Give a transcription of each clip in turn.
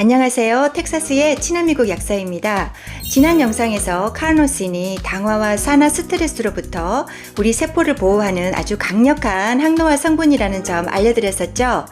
안녕하세요. 텍사스의 친환미국 약사입니다. 지난 영상에서 카르노신이 당화와 산화 스트레스로부터 우리 세포를 보호하는 아주 강력한 항노화 성분이라는 점 알려드렸었죠.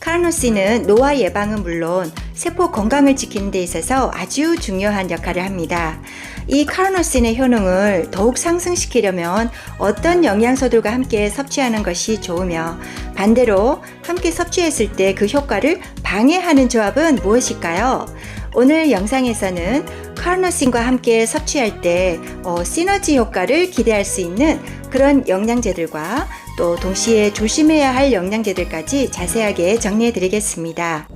카르노신은 노화 예방은 물론 세포 건강을 지키는 데 있어서 아주 중요한 역할을 합니다. 이 카르노신의 효능을 더욱 상승시키려면 어떤 영양소들과 함께 섭취하는 것이 좋으며 반대로 함께 섭취했을 때 그 효과를 방해하는 조합은 무엇일까요? 오늘 영상에서는 카르노신과 함께 섭취할 때 어, 시너지 효과를 기대할 수 있는 그런 영양제들과 또 동시에 조심해야 할 영양제들까지 자세하게 정리해 드리겠습니다.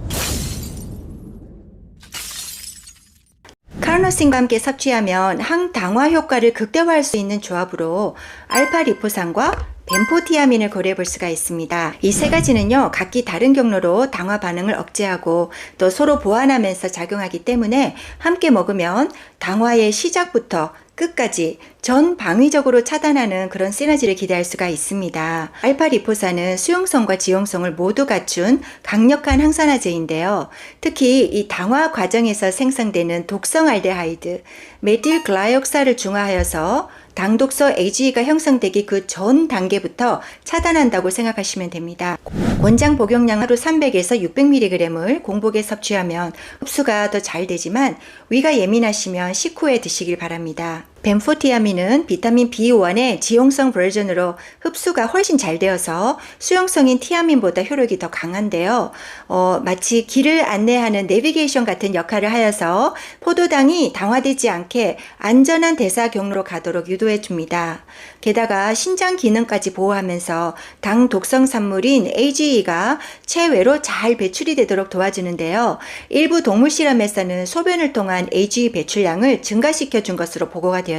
카르노신과 함께 섭취하면 항당화 효과를 극대화할 수 있는 조합으로 알파 리포산과 벤포티아민을 고려해 볼 수가 있습니다. 이 세 가지는요, 각기 다른 경로로 당화 반응을 억제하고 또 서로 보완하면서 작용하기 때문에 함께 먹으면 당화의 시작부터 끝까지 전 방위적으로 차단하는 그런 시너지를 기대할 수가 있습니다. 알파 리포산은 수용성과 지용성을 모두 갖춘 강력한 항산화제인데요. 특히 이 당화 과정에서 생성되는 독성 알데하이드, 메틸 글라이옥사를 중화하여서 당독소 AGE가 형성되기 그 전 단계부터 차단한다고 생각하시면 됩니다. 권장 복용량 하루 300에서 600mg을 공복에 섭취하면 흡수가 더 잘 되지만 위가 예민하시면 식후에 드시길 바랍니다. 벤포티아민은 비타민 B1의 지용성 버전으로 흡수가 훨씬 잘 되어서 수용성인 티아민보다 효력이 더 강한데요. 어, 마치 길을 안내하는 내비게이션 같은 역할을 하여서 포도당이 당화되지 않게 안전한 대사 경로로 가도록 유도해 줍니다. 게다가 신장 기능까지 보호하면서 당 독성 산물인 AGE가 체외로 잘 배출이 되도록 도와주는데요. 일부 동물 실험에서는 소변을 통한 AGE 배출량을 증가시켜 준 것으로 보고가 되었습니다.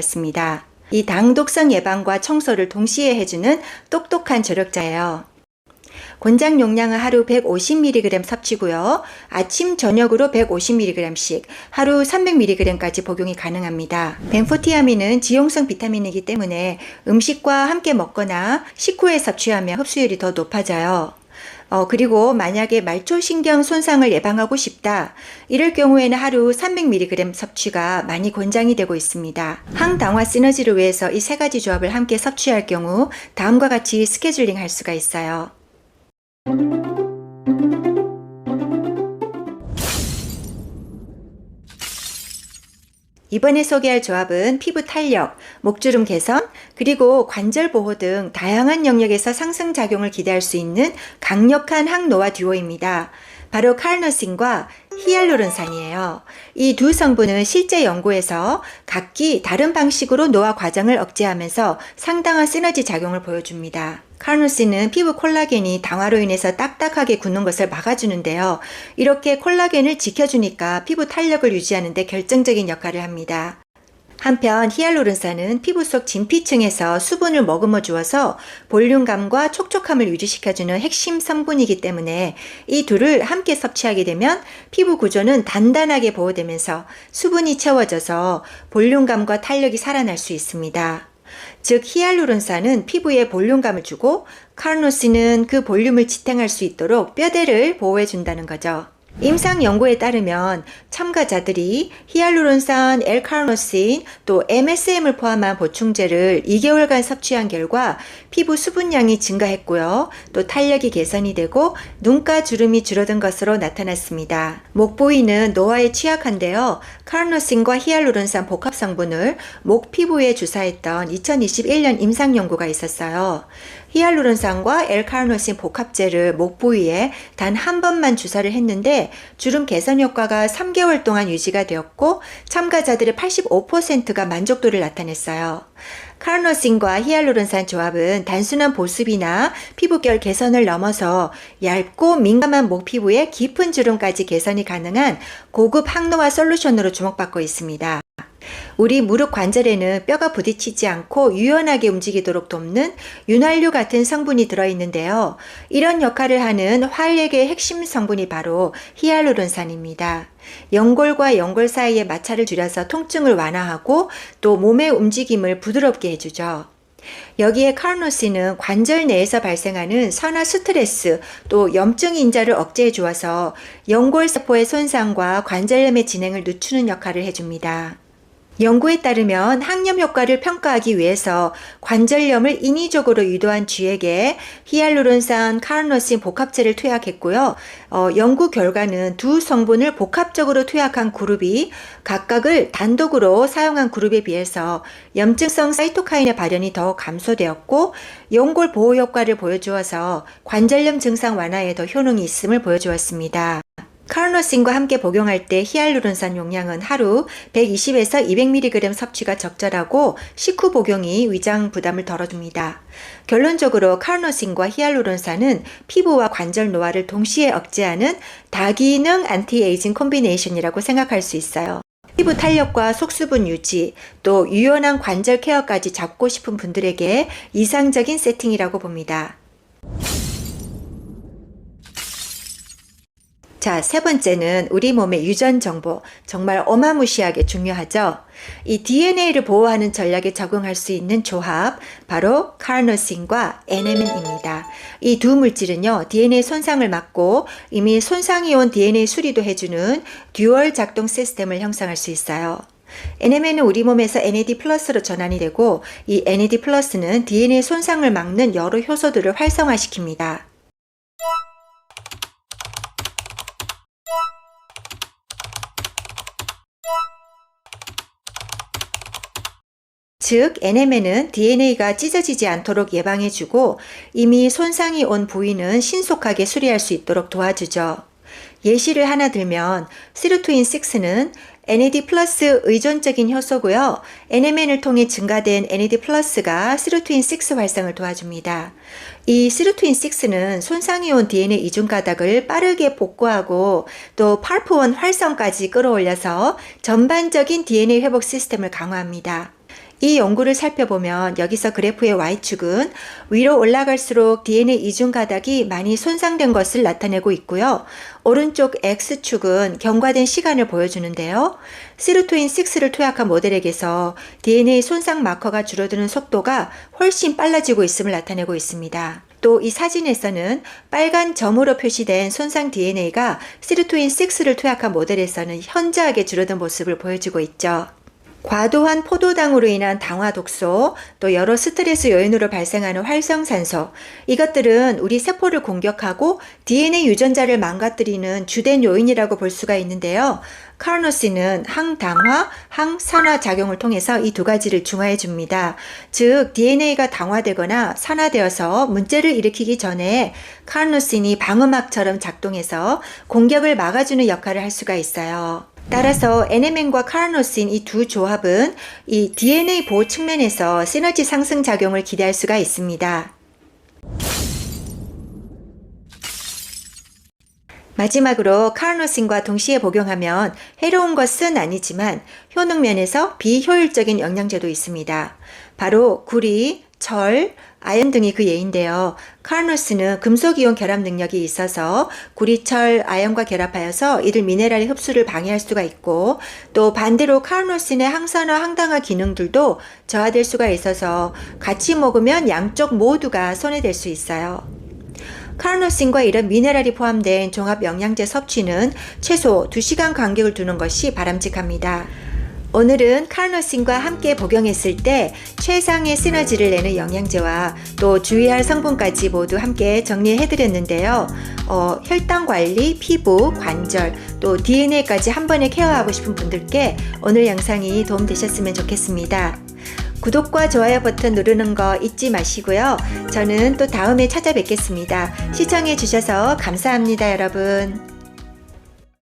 이 당독성 예방과 청소를 동시에 해주는 똑똑한 조력자예요. 권장 용량은 하루 150mg 섭취고요. 아침 저녁으로 150mg씩 하루 300mg까지 복용이 가능합니다. 벤포티아민은 지용성 비타민이기 때문에 음식과 함께 먹거나 식후에 섭취하면 흡수율이 더 높아져요. 어, 그리고 만약에 말초신경 손상을 예방하고 싶다. 이럴 경우에는 하루 300mg 섭취가 많이 권장이 되고 있습니다. 항당화 시너지를 위해서 이 세 가지 조합을 함께 섭취할 경우 다음과 같이 스케줄링 할 수가 있어요. 이번에 소개할 조합은 피부 탄력, 목주름 개선, 그리고 관절 보호 등 다양한 영역에서 상승작용을 기대할 수 있는 강력한 항노화 듀오입니다. 바로 칼노신과 히알루론산이에요. 이 두 성분은 실제 연구에서 각기 다른 방식으로 노화 과정을 억제하면서 상당한 시너지 작용을 보여줍니다. 카르노신은 피부 콜라겐이 당화로 인해서 딱딱하게 굳는 것을 막아주는데요. 이렇게 콜라겐을 지켜주니까 피부 탄력을 유지하는 데 결정적인 역할을 합니다. 한편 히알루론산은 피부 속 진피층에서 수분을 머금어 주어서 볼륨감과 촉촉함을 유지시켜주는 핵심 성분이기 때문에 이 둘을 함께 섭취하게 되면 피부 구조는 단단하게 보호되면서 수분이 채워져서 볼륨감과 탄력이 살아날 수 있습니다. 즉 히알루론산은 피부에 볼륨감을 주고 카르노신은 그 볼륨을 지탱할 수 있도록 뼈대를 보호해 준다는 거죠. 임상 연구에 따르면 참가자들이 히알루론산, 엘카르노신, 또 MSM을 포함한 보충제를 2개월간 섭취한 결과 피부 수분량이 증가했고요. 또 탄력이 개선이 되고 눈가 주름이 줄어든 것으로 나타났습니다. 목 부위는 노화에 취약한데요. 카르노신과 히알루론산 복합 성분을 목 피부에 주사했던 2021년 임상 연구가 있었어요. 히알루론산과 엘카르노신 복합제를 목 부위에 단 한 번만 주사를 했는데 주름 개선 효과가 3개월 동안 유지가 되었고 참가자들의 85%가 만족도를 나타냈어요. 카르노신과 히알루론산 조합은 단순한 보습이나 피부결 개선을 넘어서 얇고 민감한 목 피부에 깊은 주름까지 개선이 가능한 고급 항노화 솔루션으로 주목받고 있습니다. 우리 무릎 관절에는 뼈가 부딪히지 않고 유연하게 움직이도록 돕는 윤활유 같은 성분이 들어있는데요. 이런 역할을 하는 활력의 핵심 성분이 바로 히알루론산입니다. 연골과 연골 사이의 마찰을 줄여서 통증을 완화하고 또 몸의 움직임을 부드럽게 해주죠. 여기에 카르노신은 관절 내에서 발생하는 산화 스트레스 또 염증 인자를 억제해 주어서 연골세포의 손상과 관절염의 진행을 늦추는 역할을 해줍니다. 연구에 따르면 항염 효과를 평가하기 위해서 관절염을 인위적으로 유도한 쥐에게 히알루론산, 카르노신 복합체를 투약했고요. 어, 연구 결과는 두 성분을 복합적으로 투약한 그룹이 각각을 단독으로 사용한 그룹에 비해서 염증성 사이토카인의 발현이 더 감소되었고 연골 보호 효과를 보여주어서 관절염 증상 완화에 더 효능이 있음을 보여주었습니다. 카르노신과 함께 복용할 때 히알루론산 용량은 하루 120에서 200mg 섭취가 적절하고 식후 복용이 위장 부담을 덜어줍니다. 결론적으로 카르노신과 히알루론산은 피부와 관절 노화를 동시에 억제하는 다기능 안티에이징 콤비네이션이라고 생각할 수 있어요. 피부 탄력과 속수분 유지, 또 유연한 관절 케어까지 잡고 싶은 분들에게 이상적인 세팅이라고 봅니다. 자, 세 번째는 우리 몸의 유전 정보. 정말 어마무시하게 중요하죠. 이 DNA를 보호하는 전략에 적용할 수 있는 조합, 바로 카르노신과 NMN입니다. 이 두 물질은요, DNA 손상을 막고 이미 손상이 온 DNA 수리도 해주는 듀얼 작동 시스템을 형성할 수 있어요. NMN은 우리 몸에서 NAD 플러스로 전환이 되고 이 NAD 플러스는 DNA 손상을 막는 여러 효소들을 활성화시킵니다. 즉, NMN은 DNA가 찢어지지 않도록 예방해주고 이미 손상이 온 부위는 신속하게 수리할 수 있도록 도와주죠. 예시를 하나 들면 시루토인 6는 NAD 플러스 의존적인 효소고요. NMN을 통해 증가된 NAD 플러스가 시루토인 6 활성을 도와줍니다. 이 시루토인 6는 손상이 온 DNA 이중 가닥을 빠르게 복구하고 또 팔프1 활성까지 끌어올려서 전반적인 DNA 회복 시스템을 강화합니다. 이 연구를 살펴보면 여기서 그래프의 Y축은 위로 올라갈수록 DNA 이중 가닥이 많이 손상된 것을 나타내고 있고요. 오른쪽 X축은 경과된 시간을 보여주는데요. 시루토인 6를 투약한 모델에게서 DNA 손상 마커가 줄어드는 속도가 훨씬 빨라지고 있음을 나타내고 있습니다. 또이 사진에서는 빨간 점으로 표시된 손상 DNA가 시루토인 6를 투약한 모델에서는 현저하게 줄어든 모습을 보여주고 있죠. 과도한 포도당으로 인한 당화 독소, 또 여러 스트레스 요인으로 발생하는 활성산소, 이것들은 우리 세포를 공격하고 DNA 유전자를 망가뜨리는 주된 요인이라고 볼 수가 있는데요. 카르노신은 항당화, 항산화 작용을 통해서 이 두 가지를 중화해 줍니다. 즉, DNA가 당화되거나 산화되어서 문제를 일으키기 전에 카르노신이 방음막처럼 작동해서 공격을 막아주는 역할을 할 수가 있어요. 따라서 NMN과 카르노신 이 두 조합은 이 DNA 보호 측면에서 시너지 상승 작용을 기대할 수가 있습니다. 마지막으로 카르노신과 동시에 복용하면 해로운 것은 아니지만 효능 면에서 비효율적인 영양제도 있습니다. 바로 구리, 철, 아연 등이 그 예인데요. 카르노스는 금속 이온 결합 능력이 있어서 구리철, 아연과 결합하여서 이들 미네랄의 흡수를 방해할 수가 있고 또 반대로 카르노신의 항산화, 항당화 기능들도 저하될 수가 있어서 같이 먹으면 양쪽 모두가 손해될 수 있어요. 카르노신과 이런 미네랄이 포함된 종합 영양제 섭취는 최소 2시간 간격을 두는 것이 바람직합니다. 오늘은 카르노신과 함께 복용했을 때 최상의 시너지를 내는 영양제와 또 주의할 성분까지 모두 함께 정리해드렸는데요. 어, 혈당 관리, 피부, 관절, 또 DNA까지 한 번에 케어하고 싶은 분들께 오늘 영상이 도움되셨으면 좋겠습니다. 구독과 좋아요 버튼 누르는 거 잊지 마시고요. 저는 또 다음에 찾아뵙겠습니다. 시청해 주셔서 감사합니다, 여러분.